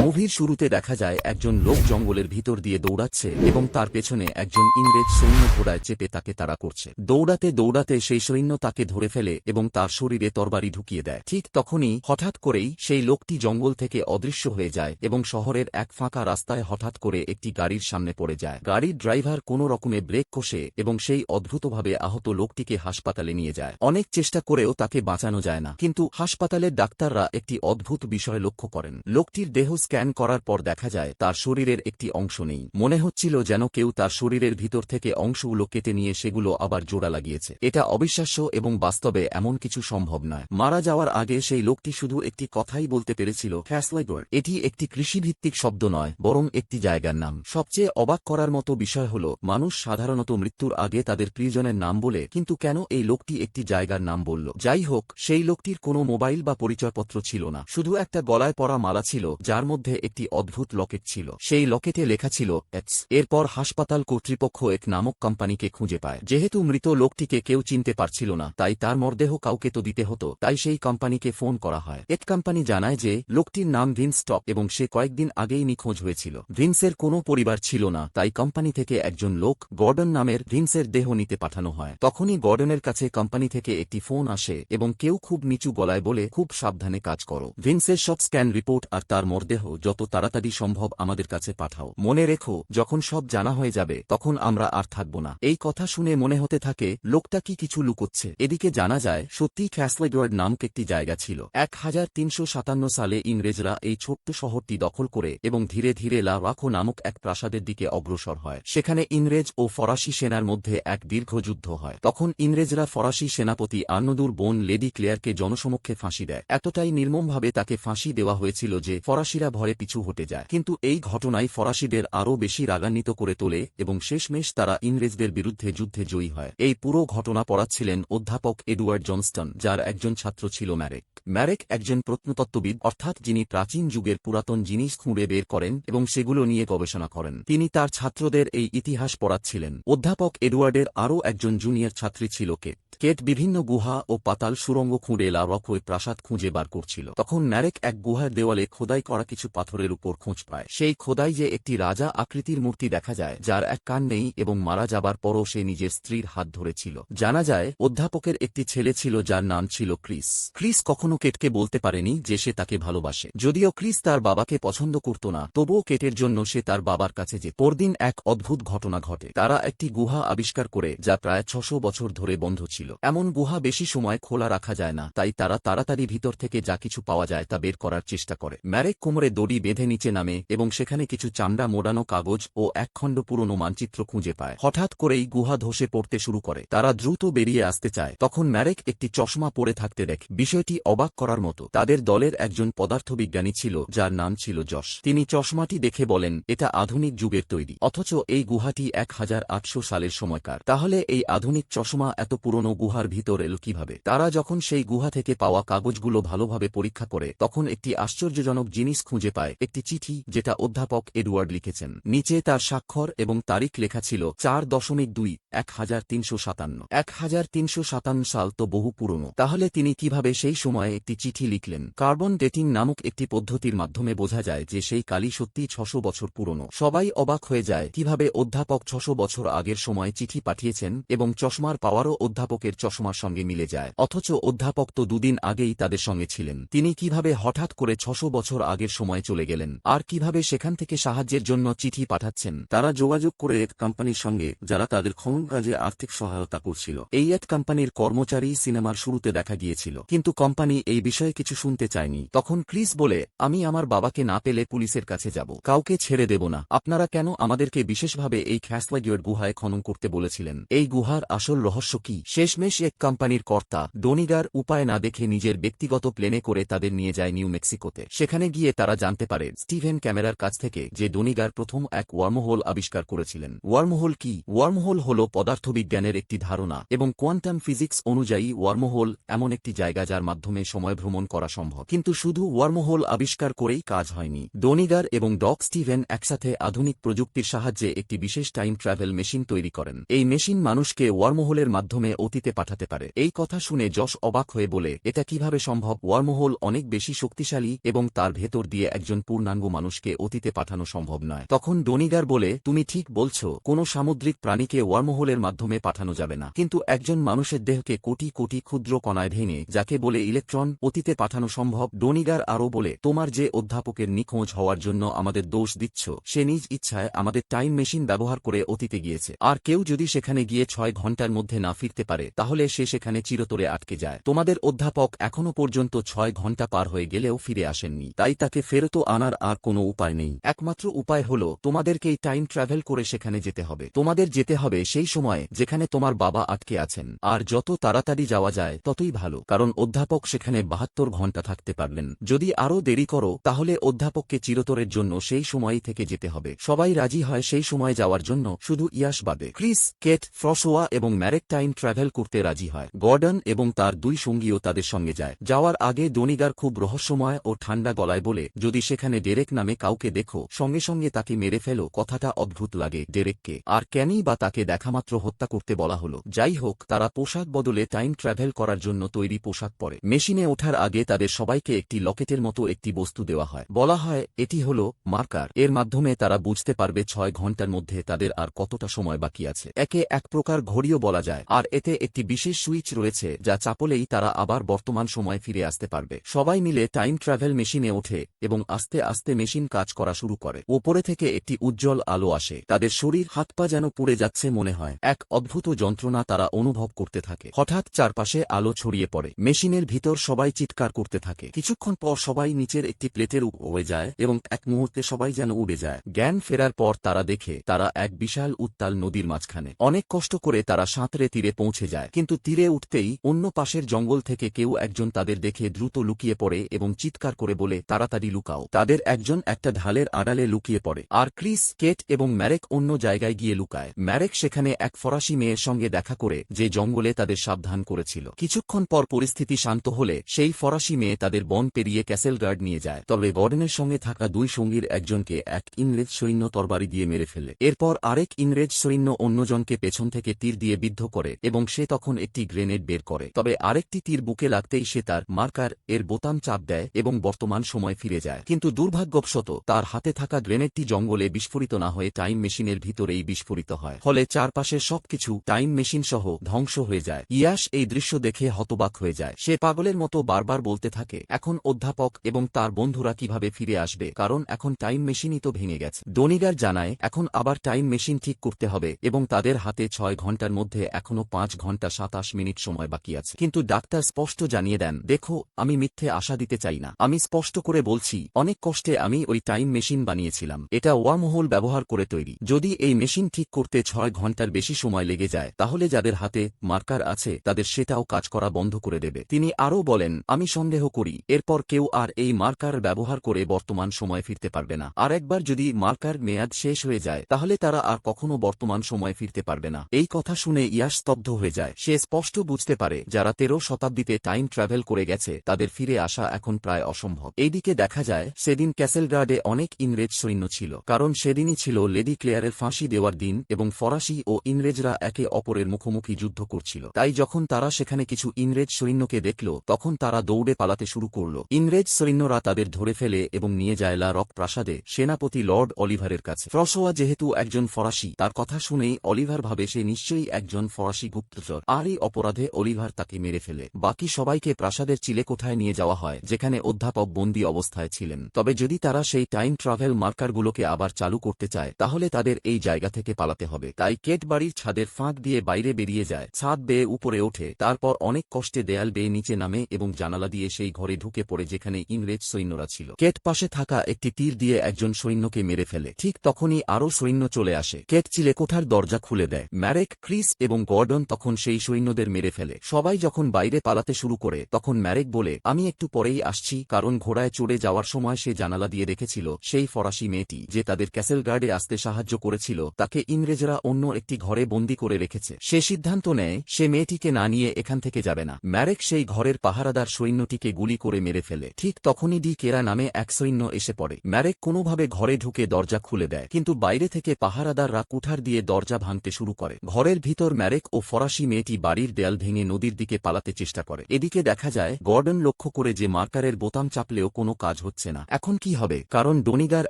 মুভির শুরুতে দেখা যায় একজন লোক জঙ্গলের ভিতর দিয়ে দৌড়াচ্ছে এবং তার পেছনে একজন ইংরেজ সৈন্য ঘোড়ায় চেপে তাকে তাড়া করছে। দৌড়াতে দৌড়াতে সেই সৈন্য তাকে ধরে ফেলে এবং তার শরীরে তরবারি ঢুকিয়ে দেয়। ঠিক তখনই হঠাৎ করেই সেই লোকটি জঙ্গল থেকে অদৃশ্য হয়ে যায় এবং শহরের এক ফাঁকা রাস্তায় হঠাৎ করে একটি গাড়ির সামনে পড়ে যায়। গাড়ির ড্রাইভার কোনো রকমে ব্রেক কষে এবং সেই অদ্ভুতভাবে আহত লোকটিকে হাসপাতালে নিয়ে যায়। অনেক চেষ্টা করেও তাকে বাঁচানো যায় না, কিন্তু হাসপাতালের ডাক্তাররা একটি অদ্ভুত বিষয় লক্ষ্য করেন। লোকটির দেহ স্ক্যান করার পর দেখা যায় তার শরীরের একটি অংশ নেই। মনে হচ্ছিল যেন কেউ তার শরীরের ভিতর থেকে অংশগুলো কেটে নিয়ে সেগুলো আবার জোড়া লাগিয়েছে। এটা অবিশ্বাস্য এবং বাস্তবে এমন কিছু সম্ভব নয়। মারা যাওয়ার আগে সেই লোকটি শুধু একটি কথাই বলতে পেরেছিল ফ্যাসলাইডওয়ার এটি একটি কৃষিভিত্তিক শব্দ নয়, বরং একটি জায়গার নাম। সবচেয়ে অবাক করার মতো বিষয় হল, মানুষ সাধারণত মৃত্যুর আগে তাদের প্রিয়জনের নাম বলে, কিন্তু কেন এই লোকটি একটি জায়গার নাম বলল? যাই হোক, সেই লোকটির কোনো মোবাইল বা পরিচয়পত্র ছিল না। শুধু একটা গলায় পরা মালা ছিল, যার মধ্যে একটি অদ্ভুত লকেট ছিল। সেই লকেটে লেখা ছিল এক্স এরপর হাসপাতাল কর্তৃপক্ষ এক নামক কোম্পানিকে খুঁজে পায়। যেহেতু মৃত লোকটিকে কেউ চিনতে পারছিল না, তাই তার মরদেহ কাউকে তো দিতে হতো, তাই সেই কোম্পানিকে ফোন করা হয়। এক কোম্পানি জানায় যে, লোকটির নাম ভিন্স টপ এবং সে কয়েকদিন আগেই নিখোঁজ হয়েছিল। ভিন্সের কোনো পরিবার ছিল না, তাই কোম্পানি থেকে একজন লোক গর্ডন নামের ভিন্সের দেহ নিতে পাঠানো হয়। তখনই গর্ডনের কাছে কোম্পানি থেকে একটি ফোন আসে এবং কেউ খুব নিচু গলায় বলে, খুব সাবধানে কাজ করো। ভিন্সের সব স্ক্যান রিপোর্ট আর তার মরদেহ যত তাড়াতাড়ি সম্ভব আমাদের কাছে পাঠাও। মনে রেখো, যখন সব জানা হয়ে যাবে, তখন আমরা আর থাকব না। এই কথা শুনে মনে হতে থাকে, লোকটা কি কিছু লুকোচ্ছে। এদিকে জানা যায় সত্যি ক্যাসলেডওয়ার্ড নামক একটি জায়গা ছিল। এক হাজার তিনশো সাতান্ন সালে ইংরেজরা এই ছোট্ট শহরটি দখল করে এবং ধীরে ধীরে লা রাখো নামক এক প্রাসাদের দিকে অগ্রসর হয়। সেখানে ইংরেজ ও ফরাসি সেনার মধ্যে এক দীর্ঘ যুদ্ধ হয়। তখন ইংরেজরা ফরাসি সেনাপতি আর্নদুর বোন লেডি ক্লেয়ারকে জনসমক্ষে ফাঁসি দেয়। এতটাই নির্মমভাবে তাকে ফাঁসি দেওয়া হয়েছিল যে, ফরাসিরা ভয়ে পিছু হটে যায়। কিন্তু এই ঘটনায় ফরাসিদের আরও বেশি রাগান্বিত করে তোলে এবং শেষমেশ তারা ইংরেজদের বিরুদ্ধে যুদ্ধে জয়ী হয়। এই পুরো ঘটনা পড়াচ্ছিলেন অধ্যাপক এডওয়ার্ড জনস্টন, যার একজন ছাত্র ছিল ম্যারেক। ম্যারেক একজন প্রত্নতত্ত্ববিদ, অর্থাৎ যিনি প্রাচীন যুগের পুরাতন জিনিস খুঁড়ে বের করেন এবং সেগুলো নিয়ে গবেষণা করেন। তিনি তার ছাত্রদের এই ইতিহাস পড়াচ্ছিলেন। অধ্যাপক এডওয়ার্ডের আরও একজন জুনিয়র ছাত্রী ছিল কেট। কেট বিভিন্ন গুহা ও পাতাল সুরঙ্গ খুঁড়ে লা রকোয় প্রাসাদ খুঁজে বার করছিল। তখন ম্যারেক এক গুহার দেওয়ালে খোদাই করা কিছু পাথরের উপর খোঁজ পায়। সেই খোদাই যে একটি রাজা আকৃতির মূর্তি দেখা যায়, যার এক কান নেই এবং মারা যাবার পরও সে নিজের স্ত্রীর হাত ধরেছিল। জানা যায়, অধ্যাপকের একটি ছেলে ছিল যার নাম ছিল ক্রিস। ক্রিস কখনো কেটকে বলতে পারেনি যে সে তাকে ভালোবাসে। যদিও ক্রিস তার বাবাকে পছন্দ করত না, তবুও কেটের জন্য সে তার বাবার কাছে যে পরদিন এক অদ্ভুত ঘটনা ঘটে। তারা একটি গুহা আবিষ্কার করে, যা প্রায় ছশো বছর ধরে বন্ধ ছিল। এমন গুহা বেশি সময় খোলা রাখা যায় না, তাই তারা তাড়াতাড়ি ভিতর থেকে যা কিছু পাওয়া যায় তা বের করার চেষ্টা করে। ম্যারেক কোমরে দড়ি বেঁধে নিচে নামে এবং সেখানে কিছু চামড়া, মোড়ানো কাগজ ও একখণ্ড পুরনো মানচিত্র খুঁজে পায়। হঠাৎ করেই গুহা ধসে পড়তে শুরু করে। তারা দ্রুত বেরিয়ে আসতে চায়। তখন ম্যারেক একটি চশমা পরে থাকতে দেখে। বিষয়টি অবাক করার মতো। তাদের দলের একজন পদার্থবিজ্ঞানী ছিল, যার নাম ছিল যশ। তিনি চশমাটি দেখে বলেন, এটা আধুনিক যুগের তৈরি। অথচ এই গুহাটি এক হাজার আটশো সালের সময়কার। তাহলে এই আধুনিক চশমা এত পুরনো গুহার ভিতর এলো কীভাবে? তারা যখন সেই গুহা থেকে পাওয়া কাগজগুলো ভালোভাবে পরীক্ষা করে, তখন একটি আশ্চর্যজনক জিনিস খুঁজে পায় একটি চিঠি যেটা অধ্যাপক এডওয়ার্ড লিখেছেন। নিচে তার স্বাক্ষর এবং তারিখ লেখা ছিল চার দশমিক দুই এক হাজার তিনশো সাতান্ন। এক হাজার তিনশো সাতান্ন সাল তো বহু পুরনো। তাহলে তিনি কীভাবে সেই সময়ে একটি চিঠি লিখলেন? কার্বন ডেটিং নামক একটি পদ্ধতির মাধ্যমে বোঝা যায় যে সেই কালি সত্যি ছশো বছর পুরনো। সবাই অবাক হয়ে যায় কীভাবে অধ্যাপক ছশো বছর আগের সময় চিঠি পাঠিয়েছেন এবং চশমার পাওয়ারও অধ্যাপকের চশমার সঙ্গে মিলে যায়। অথচ অধ্যাপক তো দুদিন আগেই তাদের সঙ্গে ছিলেন। তিনি কীভাবে হঠাৎ করে ছশো বছর আগের সময় চলে গেলেন। আর কীভাবে সেখান থেকে সাহায্যের জন্য চিঠি পাঠাচ্ছেন? তারা যোগাযোগ করে এক কোম্পানির সঙ্গে, যারা তাদের খনন কাজে আর্থিক সহায়তা করছিল। এই এক কোম্পানির কর্মচারী সিনেমার শুরুতে দেখা গিয়েছিল। কিন্তু কোম্পানি এই বিষয়ে কিছু শুনতে চায়নি। তখন ক্রিস বলে, আমি আমার বাবাকে না পেলে পুলিশের কাছে যাব। কাউকে ছেড়ে দেব না। আপনারা কেন আমাদেরকে বিশেষভাবে এই খ্যাসলাগিয়র গুহায় খনন করতে বলেছিলেন? এই গুহার আসল রহস্য কি? শেষমেশ এক কোম্পানির কর্তা ডোনিগার উপায় না দেখে নিজের ব্যক্তিগত প্লেনে করে তাদের নিয়ে যায় নিউ মেক্সিকোতে। সেখানে গিয়ে তারা জানতে পারে স্টিভেন ক্যামেরার কাছ থেকে যে ডোনিগার প্রথম এক ওয়ার্মহোল আবিষ্কার করেছিলেন। ওয়ার্মহোল কি? ওয়ার্মহোল হল পদার্থবিজ্ঞানের একটি ধারণা এবং কোয়ান্টাম ফিজিক্স অনুযায়ী ওয়ার্মহোল এমন একটি জায়গা যার মাধ্যমে সময় ভ্রমণ করা সম্ভব। কিন্তু শুধু ওয়ার্মহোল আবিষ্কার করেই কাজ হয়নি। ডোনিগার এবং ডক স্টিভেন একসাথে আধুনিক প্রযুক্তির সাহায্যে একটি বিশেষ টাইম ট্রাভেল মেশিন তৈরি করেন। এই মেশিন মানুষকে ওয়ার্মহোলের মাধ্যমে অতীতে পাঠাতে পারে। এই কথা শুনে যশ অবাক হয়ে বলে, এটা কীভাবে সম্ভব? ওয়ার্মহোল অনেক বেশি শক্তিশালী এবং তার ভেতর দিয়ে একজন পূর্ণাঙ্গ মানুষকে অতীতে পাঠানো সম্ভব নয়। তখন ডনিগার বলে, তুমি ঠিক বলছো, কোনো সামুদ্রিক প্রাণীকে ওয়ার্মহোলের মাধ্যমে পাঠানো যাবে না। কিন্তু একজন মানুষের দেহকে কোটি কোটি ক্ষুদ্র কণায় ভেঙে, যাকে বলে ইলেকট্রন, অতীতে পাঠানো সম্ভব ডনিগার আরও বলে, তোমার যে অধ্যাপকের নিখোঁজ হওয়ার জন্য আমাদের দোষ দিচ্ছ, সে নিজ ইচ্ছায় আমাদের টাইম মেশিন ব্যবহার করে অতীতে গিয়েছে। আর কেউ যদি সেখানে গিয়ে ছয় ঘণ্টার মধ্যে না ফিরতে পারে, তাহলে সে সেখানে চিরতরে আটকে যায়। তোমাদের অধ্যাপক এখনও পর্যন্ত ছয় ঘণ্টা পার হয়ে গেলেও ফিরে আসেননি, তাই তাকে ফেরত আনার আর কোনো উপায় নেই। একমাত্র উপায় হল, তোমাদেরকেই টাইম ট্রাভেল করে সেখানে যেতে হবে। তোমাদের যেতে হবে সেই সময়ে যেখানে তোমার বাবা আটকে আছেন। আর যত তাড়াতাড়ি যাওয়া যায়, ততই ভালো। কারণ অধ্যাপক সেখানে বাহাত্তর ঘণ্টা থাকতে পারলেন। যদি আরও দেরি করো, তাহলে অধ্যাপককে চিরতরের জন্য সেই সময়ই থেকে যেতে হবে। সবাই রাজি হয় সেই সময় যাওয়ার জন্য, শুধু ইয়াস বাদে। ক্রিস, কেট, ফ্রসোয়া এবং ম্যারেক টাইম ট্রাভেল করতে রাজি হয়। গর্ডন এবং তার দুই সঙ্গীও তাদের সঙ্গে যায়। যাওয়ার আগে দনিগার খুব রহস্যময় ও ঠান্ডা গলায় বলে যদি সেখানে ডেরেক নামে কাউকে দেখো, সঙ্গে সঙ্গে তাকে মেরে ফেলো, কথাটা অদ্ভুত লাগে ডেরেককে। আর ক্যানি বা তাকে দেখামাত্র হত্যা করতে বলা হলো। যাই হোক, তারা পোশাক বদলে টাইম ট্রাভেল করার জন্য তৈরি পোশাক পরে। মেশিনে ওঠার আগে তাদের সবাইকে একটি লকেটের মতো একটি বস্তু দেওয়া হয়। বলা হয়, এটি হল মার্কার। এর মাধ্যমে তারা বুঝতে পারবে ছয় ঘণ্টার মধ্যে তাদের আর কতটা সময় বাকি আছে। একে এক প্রকার ঘড়িও বলা যায়। আর এতে একটি বিশেষ সুইচ রয়েছে, যা চাপলেই তারা আবার বর্তমান সময় ফিরে আসতে পারবে। সবাই মিলে টাইম ট্রাভেল মেশিনে ওঠে এবং আস্তে আস্তে মেশিন কাজ করা শুরু করে। ওপরে থেকে একটি উজ্জ্বল আলো আসে। তাদের শরীর হাত পা যেন পুড়ে যাচ্ছে মনে হয়। এক অদ্ভুত যন্ত্রণা তারা অনুভব করতে থাকে। হঠাৎ চারপাশে আলো ছড়িয়ে পড়ে। মেশিনের ভিতর সবাই চিৎকার করতে থাকে। কিছুক্ষণ পর সবাই নিচের একটি প্লেটের উপরে যায় এবং এক মুহূর্তে সবাই যেন উড়ে যায়। জ্ঞান ফেরার পর তারা দেখে তারা এক বিশাল উত্তাল নদীর মাঝখানে। অনেক কষ্ট করে তারা সাঁতরে তীরে পৌঁছে যায়। কিন্তু তীরে উঠতেই অন্য পাশের জঙ্গল থেকে কেউ একজন তাদের দেখে দ্রুত লুকিয়ে পড়ে এবং চিৎকার করে বলে, তাড়াতাড়ি লুকাও তাদের একজন একটা ঢালের আড়ালে লুকিয়ে পড়ে। আর ক্রিস, কেট এবং ম্যারেক অন্য জায়গায় গিয়ে লুকায়। ম্যারেক সেখানে এক ফরাসি মেয়ের সঙ্গে দেখা করে যে জঙ্গলে তাদের সাবধান করেছিল। কিছুক্ষণ পর পরিস্থিতি শান্ত হলে সেই ফরাসি মেয়ে তাদের বন পেরিয়ে ক্যাসেল গার্ড নিয়ে যায়। তবে গর্ডেনের সঙ্গে থাকা দুই সঙ্গীর একজনকে এক ইংরেজ সৈন্য তরবারি দিয়ে মেরে ফেলে। এরপর আরেক ইংরেজ সৈন্য অন্যজনকে পেছন থেকে তীর দিয়ে বিদ্ধ করে এবং সে তখন একটি গ্রেনেড বের করে। তবে আরেকটি তীর বুকে লাগতেই সে তার মার্কার এর বোতাম চাপ দেয় এবং বর্তমান সময় ফিরে যায়। কিন্তু দুর্ভাগ্যবশত, তার হাতে থাকা গ্রেনেডটি জঙ্গলে বিস্ফোরিত না হয়ে টাইম মেশিনের ভিতরেই বিস্ফোরিত হয়। ফলে চারপাশের সবকিছু টাইম মেশিন সহ ধ্বংস হয়ে যায়। ইয়াস এই দৃশ্য দেখে হতবাক হয়ে যায়। সে পাগলের মতো বারবার বলতে থাকে, এখন অধ্যাপক এবং তার বন্ধুরা কীভাবে ফিরে আসবে? কারণ এখন টাইম মেশিনই তো ভেঙে গেছে। ডনিগার জানায়, এখন আবার টাইম মেশিন ঠিক করতে হবে এবং তাদের হাতে ছয় ঘণ্টার মধ্যে এখনও পাঁচ ঘণ্টা সাতাশ মিনিট সময় বাকি আছে। কিন্তু ডাক্তার স্পষ্ট জানিয়ে দেন, দেখো, আমি মিথ্যে আশা দিতে চাই না। আমি স্পষ্ট করে বলছি অনেক কষ্টে আমি ওই টাইম মেশিন বানিয়েছিলাম। এটা ওয়ামহোল ব্যবহার করে তৈরি। যদি এই মেশিন ঠিক করতে ছয় ঘণ্টার বেশি সময় লেগে যায়, তাহলে যাদের হাতে মার্কার আছে, তাদের সেটাও কাজ করা বন্ধ করে দেবে। তিনি আরও বলেন, আমি সন্দেহ করি, এরপর কেউ আর এই মার্কার ব্যবহার করে বর্তমান সময় ফিরতে পারবে না। আর একবার যদি মার্কার মেয়াদ শেষ হয়ে যায়, তাহলে তারা আর কখনো বর্তমান সময় ফিরতে পারবে না। এই কথা শুনে ইয়াস স্তব্ধ হয়ে যায়। সে স্পষ্ট বুঝতে পারে, যারা তেরো শতাব্দীতে টাইম ট্রাভেল করে গেছে, তাদের ফিরে আসা এখন প্রায় অসম্ভব। এইদিকে দেখা যায়, সেদিন ক্যাসেলগার্ডে অনেক ইংরেজ সৈন্য ছিল, কারণ সেদিনই ছিল লেডি ক্লেয়ারের ফাঁসি দেওয়ার দিন এবং ফরাসি ও ইংরেজরা একে অপরের মুখোমুখি যুদ্ধ করছিল। তাই যখন তারা সেখানে কিছু ইংরেজ সৈন্যকে দেখল, তখন তারা দৌড়ে পালাতে শুরু করল। ইংরেজ সৈন্যরা তাদের ধরে ফেলে এবং নিয়ে যায় লা রক প্রাসাদে সেনাপতি লর্ড অলিভারের কাছে। ফ্রসোয়া যেহেতু একজন ফরাসি, তার কথা শুনেই অলিভার ভাবে সে নিশ্চয়ই একজন ফরাসি গুপ্তচর। আর এই অপরাধে অলিভার তাকে মেরে ফেলে। বাকি সবাইকে প্রাসাদের চিলে কোঠায় নিয়ে যাওয়া হয়, যেখানে অধ্যাপক বন্দী অবস্থায় ছিলেন তবে যদি তারা সেই টাইম ট্রাভেল মার্কারগুলোকে আবার চালু করতে চায়, তাহলে তাদের এই জায়গা থেকে পালাতে হবে। তাই কেট বাড়ির ছাদের ফাঁক দিয়ে বাইরে বেরিয়ে যায়। ছাদ বেয়ে উপরে ওঠে, তারপর অনেক কষ্টে দেয়াল বেয়ে নিচে নামে এবং জানালা দিয়ে সেই ঘরে ঢুকে পড়ে যেখানে ইংরেজ সৈন্যরা ছিল। কেট পাশে থাকা একটি তীর দিয়ে একজন সৈন্যকে মেরে ফেলে। ঠিক তখনই আরও সৈন্য চলে আসে। কেট চিলে কোঠার দরজা খুলে দেয়। ম্যারেক, ক্রিস এবং গর্ডন তখন সেই সৈন্যদের মেরে ফেলে। সবাই যখন বাইরে পালাতে শুরু করে, তখন ম্যারেক বলে, আমি একটু পরেই আসছি, কারণ ঘোড়ায় চড়ে যাওয়ার সময় সে জানালা দিয়ে রেখেছিল সেই ফরাসি মেয়েটি যে তাদের ক্যাসেল গার্ডে আসতে সাহায্য করেছিল, তাকে ইংরেজরা অন্য একটি ঘরে বন্দি করে রেখেছে। সে সিদ্ধান্ত নেয়, সে মেয়েটিকে না নিয়ে এখান থেকে যাবে না। ম্যারেক সেই ঘরের পাহারাদার সৈন্যটিকে গুলি করে মেরে ফেলে। ঠিক তখনই ডি কেরা নামে এক সৈন্য এসে পড়ে। ম্যারেক কোনোভাবে ঘরে ঢুকে দরজা খুলে দেয়, কিন্তু বাইরে থেকে পাহারাদাররা কুঠার দিয়ে দরজা ভাঙতে শুরু করে। ঘরের ভিতর ম্যারেক ও ফরাসি মেয়েটি বাড়ির দেয়াল ভেঙে নদীর দিকে পালাতে চেষ্টা করে। এদিকে দেখা যায়, গর্ডন লক্ষ্য করে যে মার্কারের বোতাম চাপলেও কোনো কাজ হচ্ছে পারছে না। এখন কি হবে? কারণ ডোনিগার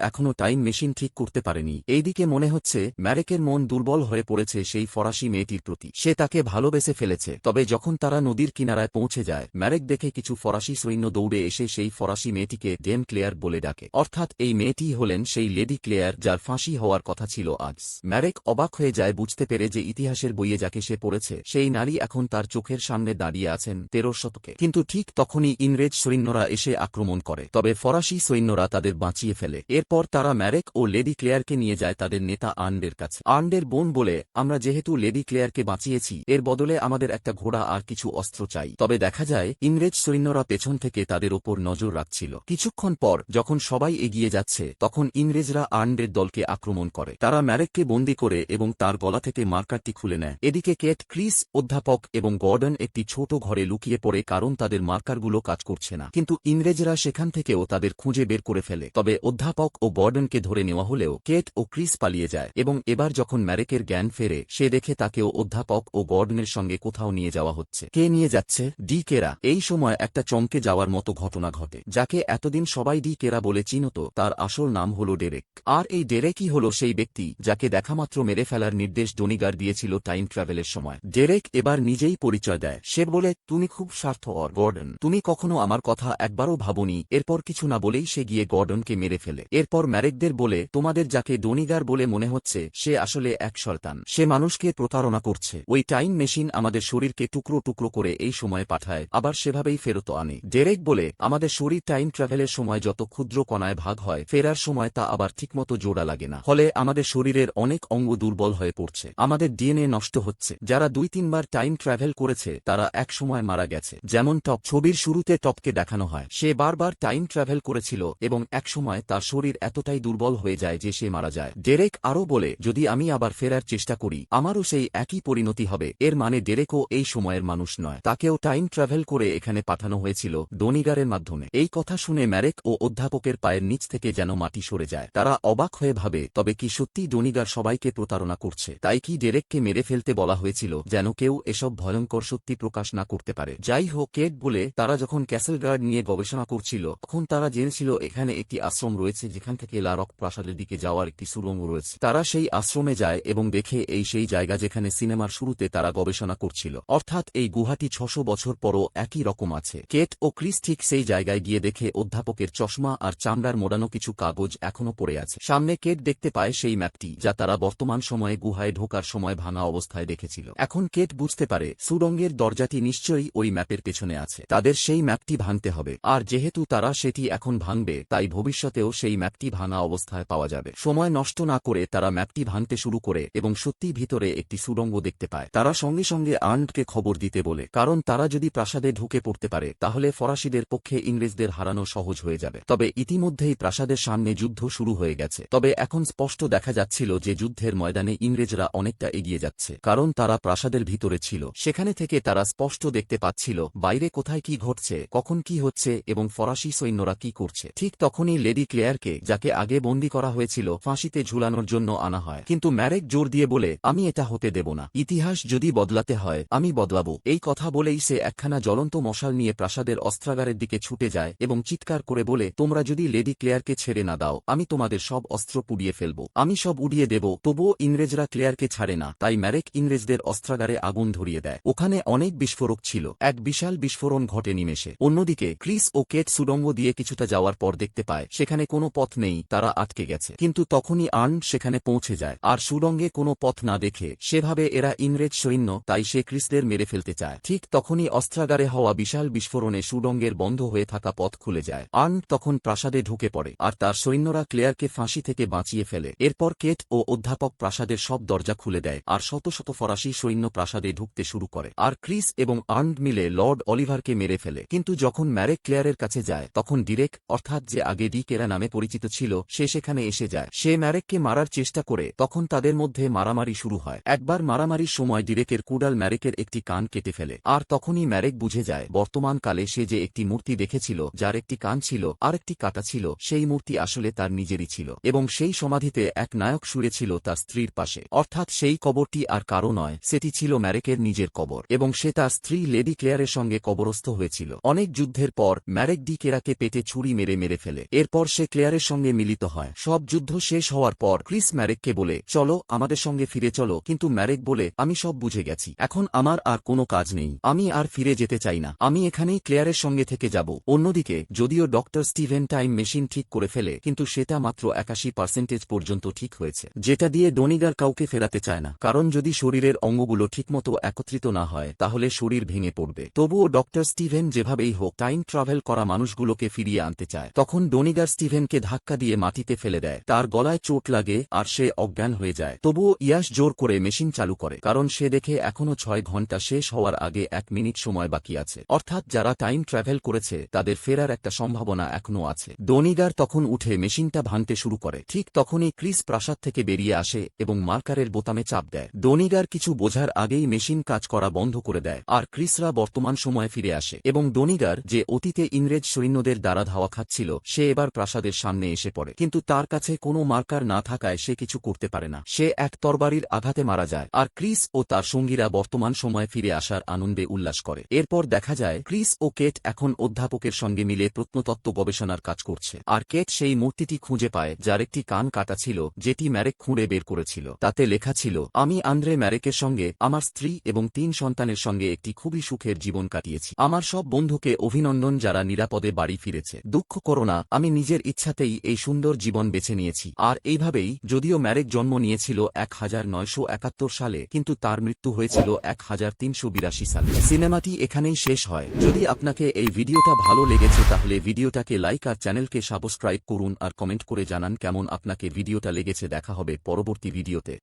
এখনও টাইম মেশিন ঠিক করতে পারেনি। এইদিকে মনে হচ্ছে ম্যারেকের মন দুর্বল হয়ে পড়েছে সেই ফরাসি মেয়েটির প্রতি। সে তাকে ভালোবেসে ফেলেছে। তবে যখন তারা নদীর কিনারায় পৌঁছে যায়, ম্যারেক দেখে কিছু ফরাসি সৈন্য দৌড়ে এসে সেই ফরাসি মেয়েটিকে ডেম ক্লেয়ার বলে ডাকে। অর্থাৎ এই মেয়েটি হলেন সেই লেডি ক্লেয়ার যার ফাঁসি হওয়ার কথা ছিল আজ। ম্যারেক অবাক হয়ে যায় বুঝতে পেরে যে ইতিহাসের বইয়ে যাকে সে পড়েছে, সেই নারী এখন তার চোখের সামনে দাঁড়িয়ে আছেন তেরো শতকে। কিন্তু ঠিক তখনই ইংরেজ সৈন্যরা এসে আক্রমণ করে। তবে ফরাসি সৈন্যরা তাদের বাঁচিয়ে ফেলে। এরপর তারা ম্যারেক ও লেডি ক্লেয়ারকে নিয়ে যায় তাদের নেতা আর্নডের কাছে। আর্নডের বোন বলে, আমরা যেহেতু লেডি ক্লেয়ারকে বাঁচিয়েছি, এর বদলে আমাদের একটা ঘোড়া আর কিছু অস্ত্র চাই। তবে দেখা যায়, ইংরেজ সৈন্যরা পেছন থেকে তাদের ওপর নজর রাখছিল। কিছুক্ষণ পর, যখন সবাই এগিয়ে যাচ্ছে, তখন ইংরেজরা আর্নডের দলকে আক্রমণ করে। তারা ম্যারেককে বন্দি করে এবং তার গলা থেকে মার্কারটি খুলে নেয়। এদিকে কেট, ক্রিস, অধ্যাপক এবং গর্ডন একটি ছোট ঘরে লুকিয়ে পড়ে কারণ তাদের মার্কারগুলো কাজ করছে না। কিন্তু ইংরেজরা সেখান থেকেও তাদের খুঁজে বের করে ফেলে। তবে অধ্যাপক ও গর্ডনকে ধরে নেওয়া হলেও কেট ও ক্রিস পালিয়ে যায় এবং এবার যখন ম্যারেকের জ্ঞান ফেরে, সে দেখে তাকেও অধ্যাপক ও গর্ডনের সঙ্গে কোথাও নিয়ে যাওয়া হচ্ছে। কে নিয়ে যাচ্ছে? ডি কেরা। এই সময় একটা চমকে যাওয়ার মতো ঘটনা ঘটে, যাকে এতদিন সবাই ডি কেরা বলে চিনত, তার আসল নাম হল ডেরেক। আর এই ডেরেকই হল সেই ব্যক্তি যাকে দেখামাত্র মেরে ফেলার নির্দেশ ডনিগার দিয়েছিল টাইম ট্রাভেলের সময়। ডেরেক এবার নিজেই পরিচয় দেয়। সে বলে, তুমি খুব স্বার্থপর, গর্ডন। তুমি কখনো আমার কথা একবারও ভাবনি, এরপর কিছু না বলেই সে গিয়ে গর্ডনকে মেরে ফেলে। এরপর ম্যারেকদের বলে, তোমাদের যাকে ডনিগার বলে মনে হচ্ছে, সে আসলে এক শয়তান। সে মানুষকে প্রতারণা করছে। ওই টাইম মেশিন আমাদের শরীরকে টুকরো টুকরো করে এই সময় পাঠায়, আবার সেভাবেই ফেরত আনে। ডেরেক বলে, আমাদের শরীর টাইম ট্রাভেলের সময় যত ক্ষুদ্র কণায় ভাগ হয়, ফেরার সময় তা আবার ঠিকমতো জোড়া লাগে না। ফলে আমাদের শরীরের অনেক অঙ্গ দুর্বল হয়ে পড়ছে। আমাদের ডিএনএ নষ্ট হচ্ছে। যারা দুই তিনবার টাইম ট্রাভেল করেছে, তারা এক সময় মারা গেছে। যেমন টপ, ছবির শুরুতে টপকে দেখানো হয়। সে বারবার টাইম ট্রাভেল করেছিল এবং একসময় তার শরীর এতটাই দুর্বল হয়ে যায় যে সে মারা যায়। ডেরেক আরও বলে, যদি আমি আবার ফেরার চেষ্টা করি, আমারও সেই একই পরিণতি হবে। এর মানে ডেরেকও এই সময়ের মানুষ নয়। তাকেও টাইম ট্রাভেল করে এখানে পাঠানো হয়েছিল ডনিগারের মাধ্যমে। এই কথা শুনে ম্যারেক ও অধ্যাপকের পায়ের নিচ থেকে যেন মাটি সরে যায়। তারা অবাক হয়ে ভাবে, তবে কি সত্যি ডনিগার সবাইকে প্রতারণা করছে? তাই কি ডেরেককে মেরে ফেলতে বলা হয়েছিল যেন কেউ এসব ভয়ঙ্কর সত্যি প্রকাশ না করতে পারে? যাই হোক, কেট বলে, তারা যখন ক্যাসেল গার্ড নিয়ে গবেষণা করছিল, তখন তারা জেনেছিল এখানে একটি আশ্রম রয়েছে, যেখান থেকে লারক প্রাসাদের দিকে যাওয়ার একটি সুরঙ্গ রয়েছে। তারা সেই আশ্রমে যায় এবং দেখে এই সেই জায়গা যেখানে সিনেমার শুরুতে তারা গবেষণা করছিল। অর্থাৎ এই গুহাটি ছশো বছর পরও একই রকম আছে। কেট ও ক্রিস ঠিক সেই জায়গায় গিয়ে দেখে অধ্যাপকের চশমা আর চামড়ার মোড়ানো কিছু কাগজ এখনও পড়ে আছে। সামনে কেট দেখতে পায় সেই ম্যাপটি, যা তারা বর্তমান সময়ে গুহায় ঢোকার সময় ভাঙা অবস্থায় দেখেছিল। এখন কেট বুঝতে পারে সুরঙ্গের দরজাটি নিশ্চয়ই ওই ম্যাপের পেছনে আছে। তাদের সেই ম্যাপটি ভাঙতে হবে। আর যেহেতু তারা সেটি এখন ভাঙবে, তাই ভবিষ্যতেও সেই ম্যাপটি ভাঙা অবস্থায় পাওয়া যাবে। সময় নষ্ট না করে তারা ম্যাপটি ভাঙতে শুরু করে এবং সত্যিই ভিতরে একটি সুরঙ্গ দেখতে পায়। তারা সঙ্গে সঙ্গে আর্নডকে খবর দিতে বলে, কারণ তারা যদি প্রাসাদে ঢুকে পড়তে পারে, তাহলে ফরাসিদের পক্ষে ইংরেজদের হারানো সহজ হয়ে যাবে। তবে ইতিমধ্যেই প্রাসাদের সামনে যুদ্ধ শুরু হয়ে গেছে। তবে এখন স্পষ্ট দেখা যাচ্ছিল যে যুদ্ধের ময়দানে ইংরেজরা অনেকটা এগিয়ে যাচ্ছে, কারণ তারা প্রাসাদের ভিতরে ছিল। সেখানে থেকে তারা স্পষ্ট দেখতে পাচ্ছিল, বাইরে কোথায় কি ঘটছে, কখন কি হচ্ছে, এবং ফরাসি সৈন্যরা কি করছে? ঠিক তখনই লেডি ক্লেয়ারকে, যাকে আগে বন্দি করা হয়েছিল, ফাঁসিতে ঝুলানোর জন্য আনা হয়। কিন্তু ম্যারেক জোর দিয়ে বলে, আমি এটা হতে দেব না। ইতিহাস যদি বদলাতে হয়, আমি বদলাবো। এই কথা বলেই সে একখানা জ্বলন্ত মশাল নিয়ে প্রাসাদের অস্ত্রাগারের দিকে ছুটে যায় এবং চিৎকার করে বলে, তোমরা যদি লেডি ক্লেয়ারকে ছেড়ে না দাও, আমি তোমাদের সব অস্ত্র পুড়িয়ে ফেলব। আমি সব উড়িয়ে দেব, তবুও ইংরেজরা ক্লেয়ারকে ছাড়ে না। তাই ম্যারেক ইংরেজদের অস্ত্রাগারে আগুন ধরিয়ে দেয়। ওখানে অনেক বিস্ফোরক ছিল। এক বিশাল বিস্ফোরণ ঘটে নিমেষে। অন্যদিকে ক্রিস ও কেট সুড়ঙ্গ দিয়ে কিছুটা যাওয়ার পর দেখতে পায়, সেখানে কোনো পথ নেই, তারা আটকে গেছে। কিন্তু তখনই আর্ন সেখানে পৌঁছে যায়, আর সুড়ঙ্গে কোনো পথ না দেখে, সেভাবে এরা ইংরেজ সৈন্য, তাই সে ক্রিসদের মেরে ফেলতে চায়। ঠিক তখনই অস্ত্রাগারে হওয়া বিশাল বিস্ফোরণে সুড়ঙ্গের বন্ধ হয়ে থাকা পথ খুলে যায়। আর্ন তখন প্রাসাদে ঢুকে পড়ে, আর তার সৈন্যরা ক্লেয়ারকে ফাঁসি থেকে বাঁচিয়ে ফেলে। এরপর কেট ও অধ্যাপক প্রাসাদের সব দরজা খুলে দেয়, আর শত শত ফরাসি সৈন্য প্রাসাদে ঢুকতে শুরু করে, আর ক্রিস এবং আর্ন মিলে লর্ড অলিভারকে মেরে ফেলে। কিন্তু যখন ম্যারেক ক্লেয়ারের কাছে যায়, তখন ডিরেক অর্থাৎ যে আগে ডি কেরা নামে পরিচিত ছিল, সে সেখানে এসে যায়। সে ম্যারেককে মারার চেষ্টা করে, তখন তাদের মধ্যে মারামারি শুরু হয়। একবার মারামারির সময় ডিরেকের কুডাল ম্যারেকের একটি কান কেটে ফেলে। আর তখনই ম্যারেক বুঝে যায়, বর্তমান কালে সে যে একটি মূর্তি দেখেছিল, যার একটি কান ছিল, আর একটি কাটা ছিল, সেই মূর্তি আসলে তার নিজেরই ছিল। এবং সেই সমাধিতে এক নায়ক শুয়ে ছিল তার স্ত্রীর পাশে। অর্থাৎ সেই কবরটি আর কারও নয়, সেটি ছিল ম্যারেকের নিজের কবর। এবং সে তার স্ত্রী লেডি ক্লেয়ারের সঙ্গে কবরস্থ হয়েছিল। অনেক যুদ্ধের পর ম্যারেক ডি কেরাকে পেটে ছুরি ছুরি মেরে মেরে ফেলে। এরপর সে ক্লেয়ারের সঙ্গে মিলিত হয়। সব যুদ্ধ শেষ হওয়ার পর ক্রিস ম্যারেককে বলে, চলো, আমাদের সঙ্গে ফিরে চলো। কিন্তু ম্যারেক বলে, আমি সব বুঝে গেছি। এখন আমার আর কোনো কাজ নেই। আমি আর ফিরে যেতে চাই না। আমি এখানেই ক্লেয়ারের সঙ্গে থেকে যাব। অন্যদিকে, যদিও ডক্টর স্টিভেন টাইম মেশিন ঠিক করে ফেলে, কিন্তু সেটা মাত্র একাশি পার্সেন্টেজ পর্যন্ত ঠিক হয়েছে। যেটা দিয়ে ডনিগার কাউকে ফেরাতে চায় না। কারণ যদি শরীরের অঙ্গগুলো ঠিকমতো একত্রিত না হয়, তাহলে শরীর ভেঙে পড়বে। তবুও ডক্টর স্টিভেন যেভাবেই হোক, টাইম ট্রাভেল করা মানুষগুলোকে ফিরিয়ে আনতে চায়। তখন ডনিগার স্টিভেনকে ধাক্কা দিয়ে মাটিতে ফেলে দেয়। তার গলায় চোট লাগে আর সে অজ্ঞান হয়ে যায়। তবুও ইয়াস জোর করে মেশিন চালু করে, কারণ সে দেখে এখনও ছয় ঘণ্টা শেষ হওয়ার আগে এক মিনিট সময় বাকি আছে। অর্থাৎ যারা টাইম ট্রাভেল করেছে, তাদের ফেরার একটা সম্ভাবনা এখনও আছে। ডোনিগার তখন উঠে মেশিনটা ভাঙতে শুরু করে। ঠিক তখনই ক্রিস প্রাসাদ থেকে বেরিয়ে আসে এবং মার্কারের বোতামে চাপ দেয়। ডোনিগার কিছু বোঝার আগেই মেশিন কাজ করা বন্ধ করে দেয়, আর ক্রিসরা বর্তমান সময়ে ফিরে আসে এবং ডোনিগার, যে অতীতে ইংরেজ সৈন্যদের দ্বারা ধাওয়া খাচ্ছিল, সে এবার প্রাসাদের সামনে এসে পড়ে। কিন্তু তার কাছে কোনো মার্কার না থাকায় সে কিছু করতে পারে না। সে এক তরবারির আঘাতে মারা যায়, আর ক্রিস ও তার সঙ্গীরা বর্তমান সময়ে ফিরে আসার আনন্দে উল্লাস করে। এরপর দেখা যায়, ক্রিস ও কেট এখন অধ্যাপকের সঙ্গে মিলে প্রত্নতত্ত্ব গবেষণার কাজ করছে। আর কেট সেই মূর্তিটি খুঁজে পায়, যার একটি কান কাটা ছিল, যেটি ম্যারেক খুঁড়ে বের করেছিল। তাতে লেখা ছিল, আমি আন্দ্রে ম্যারেকের সঙ্গে, আমার স্ত্রী এবং তিন সন্তানের সঙ্গে একটি খুবই সুখের জীবন কাটিয়েছি। আমার সব বন্ধুকে অভিনন্দন যারা নিরাপদে বাড়ি ফিরেছে। দুঃখ করো না, আমি নিজের ইচ্ছাতেই এই সুন্দর জীবন বেছে নিয়েছি। আর এইভাবেই যদিও ম্যারেক জন্ম নিয়েছিল এক হাজার নয়শো একাত্তর সালে, কিন্তু তার মৃত্যু হয়েছিল এক হাজার তিনশো বিরাশি সালে। সিনেমাটি এখানেই শেষ হয়। যদি আপনাকে এই ভিডিওটা ভালো লেগেছে, তাহলে ভিডিওটাকে লাইক আর চ্যানেলকে সাবস্ক্রাইব করুন, আর কমেন্ট করে জানান কেমন আপনাকে ভিডিওটা লেগেছে। দেখা হবে পরবর্তী ভিডিওতে।